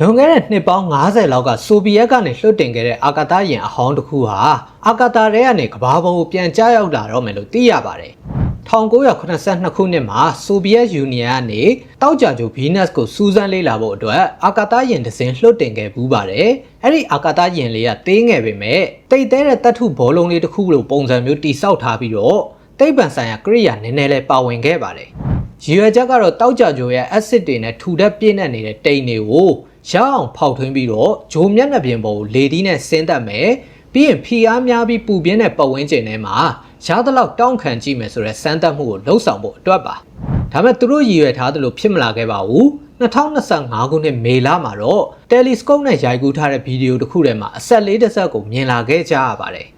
လွန်ခဲ့တဲ့နှစ်ပေါင်း90လောက်ကဆိုဗီယက်ကနေလွှတ်တင်ခဲ့တဲ့အာကာသယာဉ်အဟောင်းတစ်ခုဟာအာကာသထဲကနေကမ္ဘာပေါ်ကိုပြန်ကျရောက်လာတော့မယ်လို့သိရပါတယ်။1982ခုနှစ်မှာဆိုဗီယက်ယူနီယံကနေတောက်ကြကြိုဗီနပ်စ်ကိုစူးစမ်းလေ့လာဖို့အတွက်အာကာသယာဉ်တစ်စင်းလွှတ်တင်ခဲ့ပူးပါတယ်။အဲ့ဒီအာကာသယာဉ်လေးကသေးငယ်ပေမဲ့တိတ်သေးတဲ့တတ်ထုဘောလုံးလေးတစ်ခုလိုပုံစံမျိုးတိစောက်ထားပြီးတော့တိတ်ပံဆိုင်ရာကရိယာနည်းနည်းလေးပါဝင်ခဲ့ပါတယ်။ရည်ရွယ်ချက်ကတော့တောက်ကြကြိုရဲ့ acid တွေနဲ့ထူထပ်ပြည့်နေနေတဲ့တိမ်တွေကို ရအောင်ဖောက်ထွင်းပြီးတော့ဂျိုမျက်နှာပြင်ပေါ်ကိုလေဒီနဲ့ဆင်းသက်မယ်ပြီးရင်ဖီအားများပြီးပူပြင်းတဲ့ပတ်ဝန်းကျင်ထဲမှာရသလောက်တောင့်ခံကြည့်မယ်ဆိုတဲ့စမ်းသပ်မှုကိုလှုပ်ဆောင်ဖို့အတွက်ပါဒါပေမဲ့သူတို့ရည်ရွယ်ထားသလိုဖြစ်မလာခဲ့ပါဘူး2025ခုနှစ်မေလမှာတော့တယ်လီစကုပ်နဲ့ရိုက်ကူးထားတဲ့ဗီဒီယိုတစ်ခုထဲမှာအဆက်လေးတစ်ဆက်ကိုမြင်လာခဲ့ကြရပါတယ်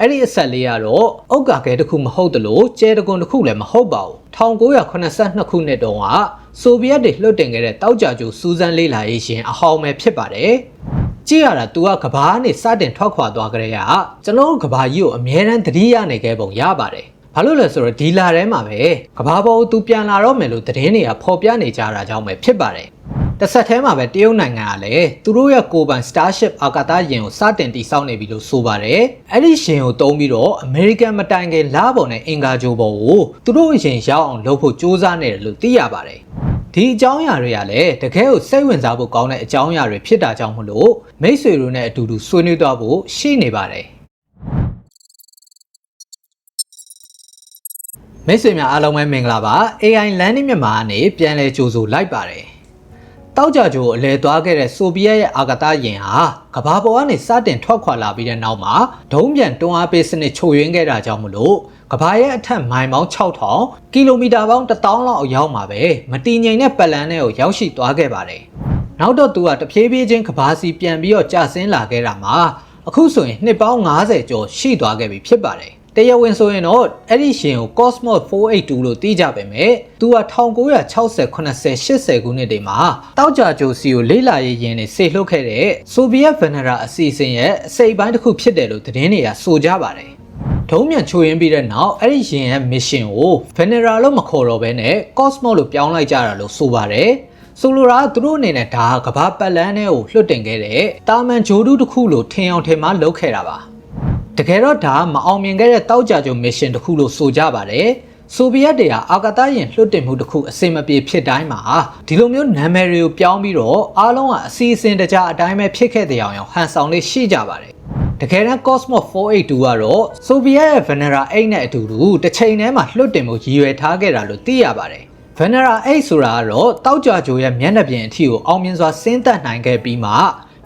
အဲ့ဒီအဆက်လေးကတော့အုတ်ကာကဲတစ်ခုမဟုတ်တလို့ကျဲတကွန်တစ်ခုလည်းမဟုတ်ပါဘူး1982ခုနှစ်တုန်းက ဆိုဗီယက်တွေလွှတ်တင်ခဲ့တဲ့တောက်ကြကျိုစူးစမ်းလေးလာရေးရှင်အဟောင်းပဲဖြစ်ပါတယ်ကြည့်ရတာ तू ကကဘာကနေစတင်ထွက်ခွာသွားကြတဲ့ကကျွန်တော်တို့ကဘာကြီးကိုအမြဲတမ်းသတိရနေခဲ့ပုံရပါတယ်ဘာလို့လဲဆိုတော့ဒီလာထဲမှာပဲကဘာပေါ်ကို तू ပြန်လာတော့မယ်လို့သတင်းတွေကဖော်ပြနေကြတာကြောင့်ပဲဖြစ်ပါတယ် တစ်ဆက်တည်းမှာပဲတရုတ်နိုင်ငံကလည်းသူတို့ရဲ့ကိုယ်ပိုင် Starship အာကာသယာဉ်ကိုစတင်တည်ဆောက်နေပြီလို့ဆိုပါတယ်။အဲ့ဒီယာဉ်ကိုတုံးပြီးတော့ American မတိုင်ခင်လာပေါ်နဲ့အင်္ဂါဂျိုပေါ်ကိုသူတို့ယာဉ်ရောက်အောင်လုပ်ဖို့စ조사နေတယ်လို့သိရပါတယ်။ဒီအကြောင်းအရာတွေကလည်းတကယ်ကိုစိတ်ဝင်စားဖို့ကောင်းတဲ့အကြောင်းအရာတွေဖြစ်တာကြောင့်မလို့မိတ်ဆွေတို့နဲ့အတူတူဆွေးနွေးသွားဖို့ရှိနေပါတယ်။မိတ်ဆွေများအားလုံးပဲမင်္ဂလာပါ AI Landing မြန်မာကနေပြန်လည်ကြိုဆိုလိုက်ပါတယ် တောက်ကြကြိုအလဲသွားခဲ့တဲ့ဆိုဗီယက်ရဲ့အာကာသယာဉ်ဟာကမ္ဘာပေါ်ကနေစတင်ထွက်ခွာလာပြီးတဲ့နောက်မှာဒုံးပြန်တွန်းအားပေးစနစ်ချို့ယွင်းခဲ့တာကြောင့်မလို့ကမ္ဘာရဲ့အထက်မိုင်ပေါင်း6000ကီလိုမီတာပေါင်း1000လောက်အရောက်မှာပဲမတည်ငြိမ်တဲ့ပတ်လန်းထဲကိုရောက်ရှိသွားခဲ့ပါတယ်။နောက်တော့သူကတဖြည်းဖြည်းချင်းကမ္ဘာစီပြန်ပြီးတော့ကျဆင်းလာခဲ့တာမှာအခုဆိုရင်နှစ်ပေါင်း90ကျော်ရှိသွားခဲ့ပြီဖြစ်ပါတယ်။ တရားဝင်ဆိုရင်တော့အဲ့ဒီရှင်ကို Cosmos 482လို့သိကြပေမဲ့သူက1960 80 80ခုနှစ်တွေမှာတောက်ကြကြိုစီကိုလေးလာရေးရင်နေဆေလှုပ်ခဲ့တဲ့ Soviet Venera အစီအစဉ်ရဲ့အစိပ်ပိုင်းတစ်ခုဖြစ်တယ်လို့သတင်းတွေကဆိုကြပါတယ်ဒုံးမြန်ချိုးရင်းပြီးတဲ့နောက်အဲ့ဒီရင်ရဲ့ mission ကို Venera လို့မခေါ်တော့ဘဲနဲ့ Cosmos လို့ပြောင်းလိုက်ကြတာလို့ဆိုပါတယ်ဆိုလိုတာကသူတို့အနေနဲ့ဒါကကဘာပတ်လန်းထဲကိုလွှတ်တင်ခဲ့တဲ့တာမန်ဂျိုဒူးတစ်ခုလို့ထင်အောင်ထင်မှာလုပ်ခဲ့တာပါ တကယ်တော့ဒါမအောင်မြင်ခဲ့တဲ့တောက်ကြကြုံမစ်ရှင်တစ်ခုလို့ဆိုကြပါတယ်ဆိုဗီယက်တွေကအာကာသယာဉ်လွှတ်တင်မှုတစ်ခုအစင်မပြေဖြစ်တိုင်းမှာဒီလိုမျိုးနာမည်တွေကိုပြောင်းပြီးတော့အားလုံးကအစီအစဉ်တကြအတိုင်းပဲဖြစ်ခဲ့တဲ့အောင်ဟန်ဆောင်လေးရှိကြပါတယ်တကယ်တမ်း Cosmos 482ကတော့ဆိုဗီယက်ရဲ့ Venera 8နဲ့အတူတူတစ်ချိန်တည်းမှာလွှတ်တင်မှုရည်ရွယ်ထားခဲ့တာလို့သိရပါတယ် Venera 8ဆိုတာကတော့တောက်ကြကြိုရဲ့မျက်နှာပြင်အထီကိုအောင်မြင်စွာဆင်းသက်နိုင်ခဲ့ပြီးမှ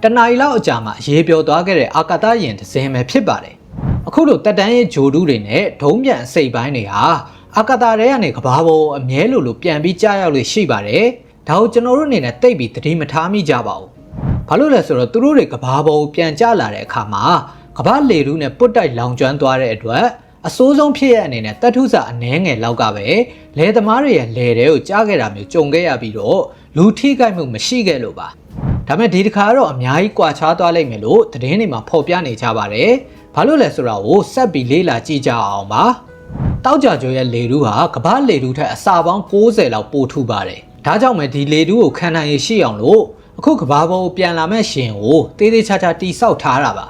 တနအီလောက်အကြာမှာအရေးပြောသွားခဲ့တဲ့အာကာသယာဉ်တစ်စင်းပဲဖြစ်ပါတယ် အခုလိုတက်တန်းရဲ့ဂျိုဒူးတွေနဲ့ဒုံးပြန်အစိပ်ပိုင်းတွေဟာအာကာသထဲကနေကဘာပေါ်အမြဲလိုလိုပြန်ပြီးကြားရောက်လို့ရှိပါတယ်။ဒါကိုကျွန်တော်တို့အနေနဲ့တိတ်ပြီးသတိမထားမိကြပါဘူး။ဘာလို့လဲဆိုတော့သူတို့တွေကဘာပေါ်ပြန်ကြလာတဲ့အခါမှာကဘာလေတူးနဲ့ပုတ်တိုက်လောင်ကျွမ်းသွားတဲ့အတွက်အစိုးဆုံးဖြစ်ရအနေနဲ့တတ်ထုစာအနှဲငယ်လောက်ကပဲလယ်သမားတွေရဲ့လယ်တွေကိုကြားခဲ့တာမျိုးကြုံခဲ့ရပြီးတော့လူထိခိုက်မှုမရှိခဲ့လို့ပါဒါပေမဲ့ဒီတစ်ခါတော့အများကြီးကွာခြားသွားလိမ့်မယ်လို့သတင်းတွေမှာဖော်ပြနေကြပါတယ် ဘာလို့လဲဆိုတာကိုဆက်ပြီးလေ့လာကြည့်ကြအောင်ပါတောက်ကြကြွရဲ့လေတူးဟာကမ္ဘာလေတူးထက်အစာပေါင်း60လောက်ပိုထူပါတယ်ဒါကြောင့်ပဲဒီလေတူးကိုခံနိုင်ရရှိအောင်လို့အခုကဘာပေါ်ကိုပြန်လာမဲ့ရှင်ကိုတေးသေးချာချာတိဆောက်ထားတာပါ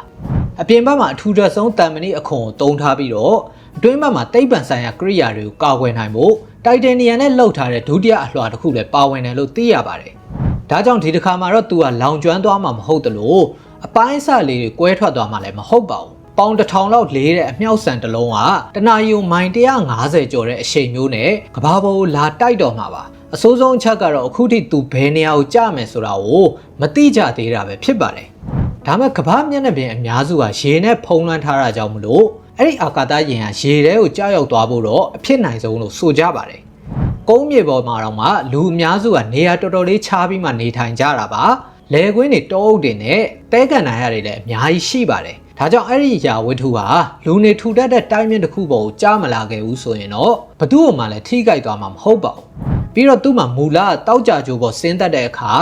အပြင်ဘက်မှာအထူးထဆုံးတန်မဏိအခွန်ကိုတုံးထားပြီးတော့အတွင်းဘက်မှာတိတ်ပံဆိုင်ရာကိရိယာတွေကိုကာကွယ်နိုင်ဖို့တိုက်တန်နီယမ်နဲ့လှုပ်ထားတဲ့ဒုတိယအလွှာတစ်ခုလည်းပါဝင်တယ်လို့သိရပါတယ်။ဒါကြောင့်ဒီတစ်ခါမှာတော့သူကလောင်ကျွမ်းသွားမှာမဟုတ်တလို့အပိုင်းအစလေးတွေကွဲထွက်သွားမှာလည်းမဟုတ်ပါဘူး။ ပေါင်တစ်ထောင်လောက်လေးတဲ့အမြောက်ဆန်တစ်လုံးကတနာယုံမိုင်150ကျော်တဲ့အရှိန်မျိုးနဲ့ကဘာပေါ်ကိုလာတိုက်တော်မှာပါ။အစိုးဆုံးအချက်ကတော့အခုထိသူဘယ်နေရာကိုကြမယ်ဆိုတာကိုမသိကြသေးတာပဲဖြစ်ပါတယ်။ဒါမှကဘာမျက်နှာပြင်အများစုကရေနဲ့ဖုံးလွှမ်းထားတာကြောင့်မလို့အဲ့ဒီအာကာသယာဉ်ဟာရေထဲကိုကြောက်ရောက်သွားဖို့တော့အဖြစ်နိုင်ဆုံးလို့ဆိုကြပါတယ်။ကုန်းမြေပေါ်မှာတော့မှလူအများစုကနေရာတော်တော်လေးခြားပြီးမှနေထိုင်ကြတာပါ။လယ်ကွင်းတွေတောအုပ်တွေနဲ့တဲကန်နိုင်ရတွေလည်းအများကြီးရှိပါတယ်။ ဒါကြောင့်အဲ့ဒီရာဝတ္ထုဟာလူနေထူတတ်တဲ့တိုင်းမြင့်တစ်ခုပေါ်ကိုကြားမလာခဲ့ဘူးဆိုရင်တော့ဘသူ့မှလည်းထိခိုက်သွားမှာမဟုတ်ပါဘူး။ပြီးတော့သူ့မှာမူလတောက်ကြကြိုးပေါ်ဆင်းသက်တဲ့အခါ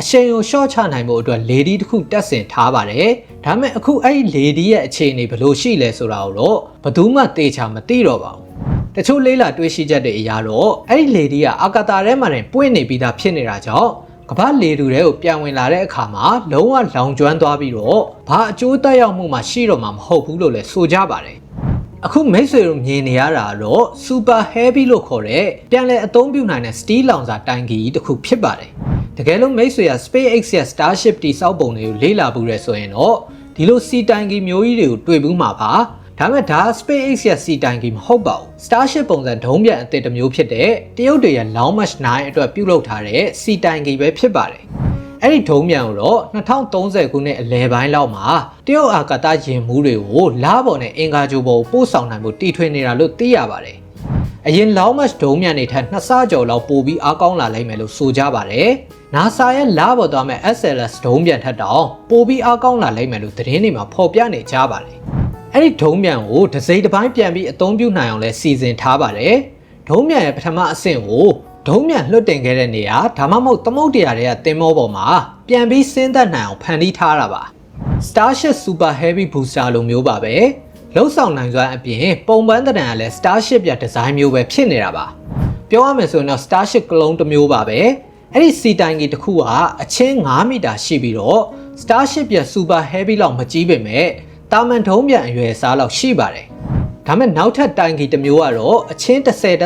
အရှိန်ကိုရှော့ချနိုင်ဖို့အတွက်လေဒီတစ်ခုတက်ဆင်ထားပါတယ်။ဒါပေမဲ့အခုအဲ့ဒီလေဒီရဲ့အခြေအနေဘယ်လိုရှိလဲဆိုတာကိုတော့ဘယ်သူမှသေချာမသိတော့ပါဘူး။တချို့လေးလာတွေးရှိချက်တွေအရာတော့အဲ့ဒီလေဒီကအာကာတာထဲမှာတင်ပွင့်နေပြီးသားဖြစ်နေတာကြောင့် ကမ္ဘာလေတူတွေကိုပြန်ဝင်လာတဲ့အခါမှာလုံးဝလောင်ကျွမ်းသွားပြီးတော့ဘာအကျိုးသက်ရောက်မှုမှရှိတော့မှာမဟုတ်ဘူးလို့လည်းဆိုကြပါတယ်အခုမိတ်ဆွေတို့မြင်နေရတာတော့ super heavy လို့ခေါ်တဲ့ပြန်လည်အသုံးပြုနိုင်တဲ့ steel လောင်စာတိုင်ကီတစ်ခုဖြစ်ပါတယ်တကယ်လို့မိတ်ဆွေက SpaceX ရဲ့ Starship တိစောက်ပုံတွေကိုလေ့လာဘူးရဲဆိုရင်တော့ဒီလိုစီတိုင်ကီမျိုးကြီးတွေကိုတွေ့ဘူးမှာပါ ဒါမဲ့ဒါ SpaceX ရဲ့စီတိုင်ကီမဟုတ်ပါဘူး Starship ပုံစံဒုံးပြန်အသစ်တစ်မျိုးဖြစ်တဲ့တရုတ်တွေရဲ့ Long March 9အတွက်ပြုလုပ်ထားတဲ့စီတိုင်ကီပဲဖြစ်ပါတယ်အဲ့ဒီဒုံးမြန်ကိုတော့2030ခုနှစ်အလယ်ပိုင်းလောက်မှာတရုတ်အာကာသယာဉ်မှုတွေကိုလားပေါ်နဲ့အင်္ဂါဂြိုလ်ပေါ်ပို့ဆောင်နိုင်ဖို့တီထွင်နေတာလို့သိရပါတယ်။အရင် Long March ဒုံးမြန်တွေထက်နှစ်ဆကျော်လောက်ပိုပြီးအားကောင်းလာလိမ့်မယ်လို့ဆိုကြပါတယ်။ NASA ရဲ့လားပေါ်သွားမဲ့ SLS ဒုံးမြန်ထက်တောင်ပိုပြီးအားကောင်းလာလိမ့်မယ်လို့သတင်းတွေမှာဖော်ပြနေကြပါတယ်။ အဲ့ဒီဒုံးမြန်ကိုတစ်စိမ့်တစ်ပိုင်းပြန်ပြီးအသုံးပြုနိုင်အောင်လဲစီစဉ်ထားပါတယ်။ဒုံးမြန်ရဲ့ပထမအဆင့်ကိုဒုံးမြန်လွှတ်တင်ခဲ့တဲ့နေရာဒါမှမဟုတ်သမုတ်တရားတွေကတင်မောပေါ်မှာပြန်ပြီးဆင်းသက်နိုင်အောင်ဖန်တီးထားတာပါ Starship Super Heavy Booster လိုမျိုးပါပဲလှုပ်ဆောင်နိုင်စွမ်းအပြင်ပုံပန်းတံတန်ကလည်း Starship ပြဒီဇိုင်းမျိုးပဲဖြစ်နေတာပါပြောရမယ်ဆိုရင်တော့ Starship ကလုံးတစ်မျိုးပါပဲအဲ့ဒီစီတိုင်ကြီးတစ်ခုကအချင်း9မီတာရှိပြီးတော့ Starship ပြ Super Heavy လောက်မကြီးပေမဲ့ တာမန်ထုံးပြန်အရွယ်အစားလောက်ရှိပါတယ်ဒါမဲ့နောက်ထပ်တိုင်ကီတစ်မျိုးကတော့အချင်း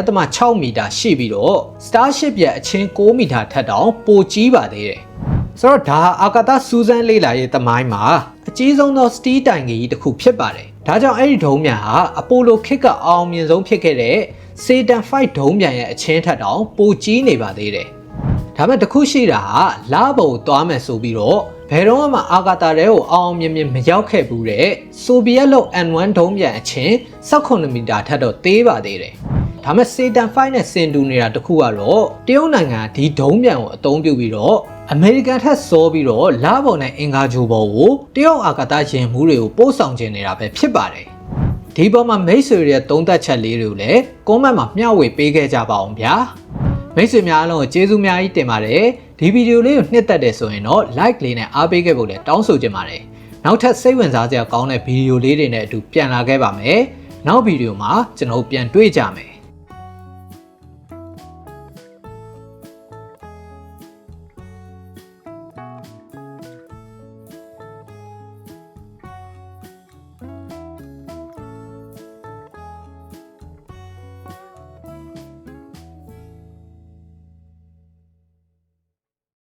10.6မီတာရှိပြီးတော့ Starship ရဲ့အချင်း6မီတာထက်တောင်ပိုကြီးပါသေးတယ်။ဆိုတော့ဒါဟာအာကာသစူးစမ်းလေ့လာရေးသမိုင်းမှာအကြီးဆုံးသောစတီးတိုင်ကီကြီးတစ်ခုဖြစ်ပါတယ်။ဒါကြောင့်အဲ့ဒီဒုံးမြန်ဟာအပိုလိုခစ်ကအောင်မြင်ဆုံးဖြစ်ခဲ့တဲ့ Saturn V ဒုံးမြန်ရဲ့အချင်းထက်တောင်ပိုကြီးနေပါသေးတယ်။ဒါပေမဲ့တခုရှိတာဟာလာဘုံသွားမယ်ဆိုပြီးတော့ ဘယ်တော့မှအာကာသထဲကိုအောင်မြင်မြင်မရောက်ခဲ့ဘူးတဲ့ဆိုဗီယက်လို့ N1 ဒုံးပြန်အချင်း18မီတာထက်တော့သေးပါသေးတယ်။ဒါမဲ့စေတန်5နဲ့စင်တူနေတာတခုကတော့တရုတ်နိုင်ငံဒီဒုံးပြန်ကိုအသုံးပြုပြီးတော့အမေရိကန်ထက်စောပြီးတော့လာဘော်နဲ့အင်္ဂါဂျိုဘော်ကိုတရုတ်အာကာသယာဉ်မှုတွေကိုပို့ဆောင်ခြင်းနေတာပဲဖြစ်ပါတယ်။ဒီပေါ်မှာမိတ်ဆွေတွေရဲ့သုံးသက်ချက်လေးတွေကိုလည်းကွန်မန့်မှာမျှဝေပေးခဲ့ကြပါအောင်ဗျာ။မိတ်ဆွေများအားလုံးကိုကျေးဇူးများကြီးတင်ပါတယ် ဒီဗီဒီယိုလေးကိုနှစ်သက်တယ်ဆိုရင်တော့ like လေးနဲ့အားပေးခဲ့ဖို့လည်းတောင်းဆိုချင်ပါတယ်နောက်ထပ်စိတ်ဝင်စားစရာကောင်းတဲ့ဗီဒီယိုလေးတွေနဲ့အတူပြန်လာခဲ့ပါမယ်နောက်ဗီဒီယိုမှာကျွန်တော်ပြန်တွေ့ကြမယ်